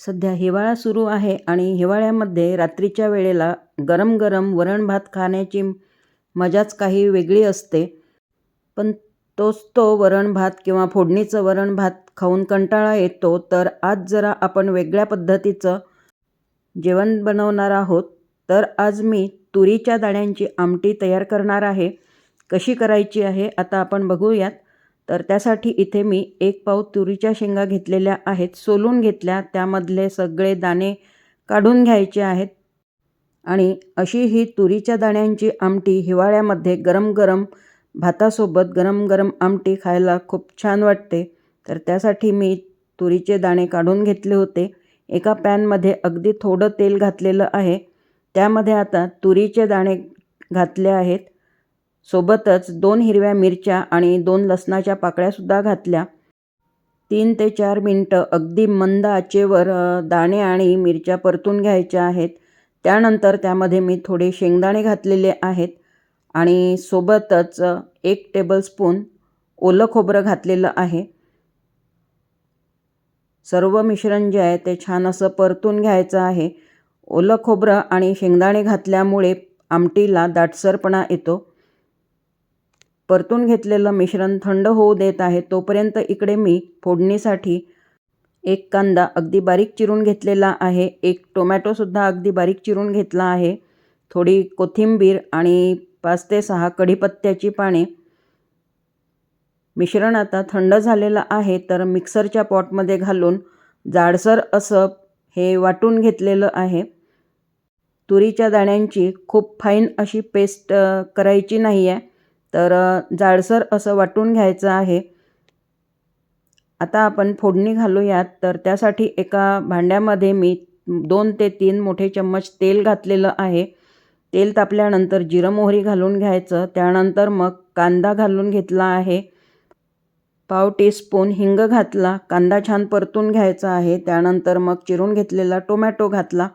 सध्या हिवाळा सुरू आहे आणि हिवाळ्यामध्ये रात्रीच्या वेळेला गरम गरम वरण भात खाण्याची मजाच काही वेगळी असते. पण तोच तो वरण भात किंवा फोडणीचं वरण भात खाऊन कंटाळा येतो तर आज जरा आपण वेगळ्या पद्धतीचं जेवण बनवणार आहोत. तर आज मी तुरीच्या दाण्यांची आमटी तयार करणार आहे. कशी करायची आहे आता आपण बघूयात. तर त्यासाठी इथे मी एक पाव तुरीच्या शेंगा घेतलेल्या आहेत सोलून घेतल्या. त्यामधले सगळे दाणे काढून घ्यायचे आहेत. आणि अशी ही तुरीच्या दाण्यांची आमटी हिवाळ्यामध्ये गरम गरम भातासोबत गरम गरम आमटी खायला खूप छान वाटते. तर त्यासाठी मी तुरीचे दाणे काढून घेतले होते. एका पॅनमध्ये अगदी थोडं तेल घातलेलं आहे. त्यामध्ये आता तुरीचे दाणे घातले आहेत. सोबतच दोन हिरव्या मिरच्या आणि दोन लसणाच्या पाकळ्यासुद्धा घातल्या. तीन ते चार मिनटं अगदी मंद आचेवर दाणे आणि मिरच्या परतून घ्यायच्या आहेत. त्यानंतर त्यामध्ये मी थोडे शेंगदाणे घातलेले आहेत आणि सोबतच एक टेबलस्पून ओलं खोबरं घातलेलं आहे. सर्व मिश्रण जे आहे ते छान असं परतून घ्यायचं आहे. ओलं खोबरं आणि शेंगदाणे घातल्यामुळे आमटीला दाटसरपणा येतो. परतून घेतलेलं मिश्रण थंड होऊ देत आहे तोपर्यंत इकडे मी फोडणीसाठी एक कांदा अगदी बारीक चिरून घेतलेला आहे एक टोमॅटोसुद्धा अगदी बारीक चिरून घेतला आहे थोडी कोथिंबीर आणि पाच ते सहा कढीपत्त्याची पाने. मिश्रण आता थंड झालेलं आहे तर मिक्सरच्या पॉटमध्ये घालून जाडसर असं हे वाटून घेतलेलं आहे. तुरीच्या दाण्यांची खूप फाईन अशी पेस्ट करायची नाही आहे तर जाडसर असं वाटून घ्यायचं आहे. आता आपण फोडणी घालूयात तर त्यासाठी एका भांड्यामध्ये मी दोन ते तीन मोठे चम्मच तेल घातलेलं आहे. तेल तापल्यानंतर जिरं मोहरी घालून घ्यायचं. त्यानंतर मग कांदा घालून घेतला आहे. पाव टीस्पून हिंग घातला. कांदा छान परतून घ्यायचा आहे. त्यानंतर मग चिरून घेतलेला टोमॅटो घातला.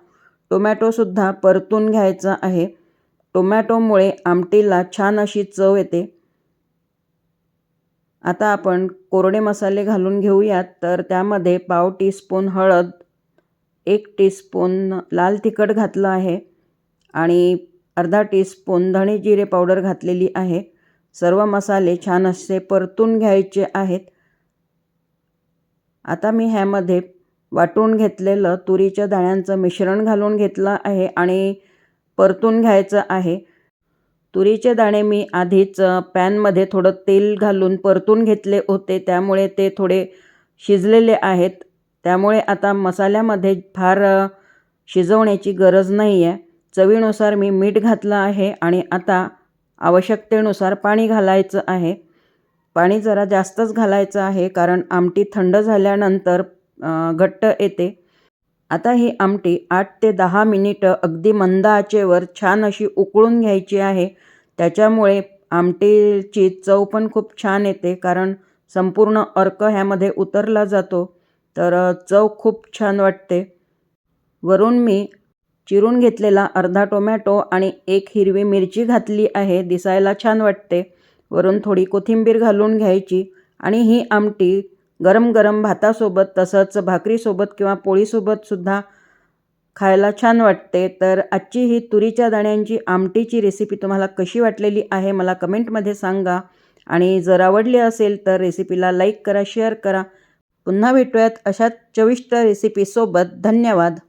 टोमॅटोसुद्धा परतून घ्यायचा आहे. टोमॅटोमुळे आमटीला छान अशी चव येते. आता आपण कोरडे मसाले घालून घेऊयात. तर त्यामध्ये पाव टीस्पून हळद एक टीस्पून लाल तिखट घातलं आहे आणि अर्धा टीस्पून धणे जिरे पावडर घातलेली आहे. सर्व मसाले छान असे परतून घ्यायचे आहेत. आता मी ह्यामध्ये वाटून घेतलेलं तुरीच्या दाण्यांचं मिश्रण घालून घेतलं आहे आणि परतून घ्यायचं आहे. तुरीचे दाणे मी आधीच पॅनमध्ये थोडं तेल घालून परतून घेतले होते त्यामुळे ते थोडे शिजलेले आहेत. त्यामुळे आता मसाल्यामध्ये फार शिजवण्याची गरज नाही आहे चवीनुसार मी मीठ घातलं आहे आणि आता आवश्यकतेनुसार पाणी घालायचं आहे. पाणी जरा जास्तच घालायचं आहे कारण आमटी थंड झाल्यानंतर घट्ट येते. आता ही आमटी आठ ते दहा मिनिटं अगदी मंद आचेवर छान अशी उकळून घ्यायची आहे. त्याच्यामुळे आमटीची चव पण खूप छान येते कारण संपूर्ण अर्क ह्यामध्ये उतरला जातो. तर चव खूप छान वाटते. वरून मी चिरून घेतलेला अर्धा टोमॅटो आणि एक हिरवी मिरची घातली आहे दिसायला छान वाटते. वरून थोडी कोथिंबीर घालून घ्यायची आणि ही आमटी गरम गरम भातासोबत तसंच भाकरीसोबत किंवा पोळीसोबतसुद्धा खायला छान वाटते. तर आजची ही तुरीच्या दाण्यांची आमटीची रेसिपी तुम्हाला कशी वाटलेली आहे मला कमेंटमध्ये सांगा. आणि जर आवडली असेल तर रेसिपीला लाईक करा शेअर करा. पुन्हा भेटूयात अशाच चविष्ट रेसिपीसोबत धन्यवाद.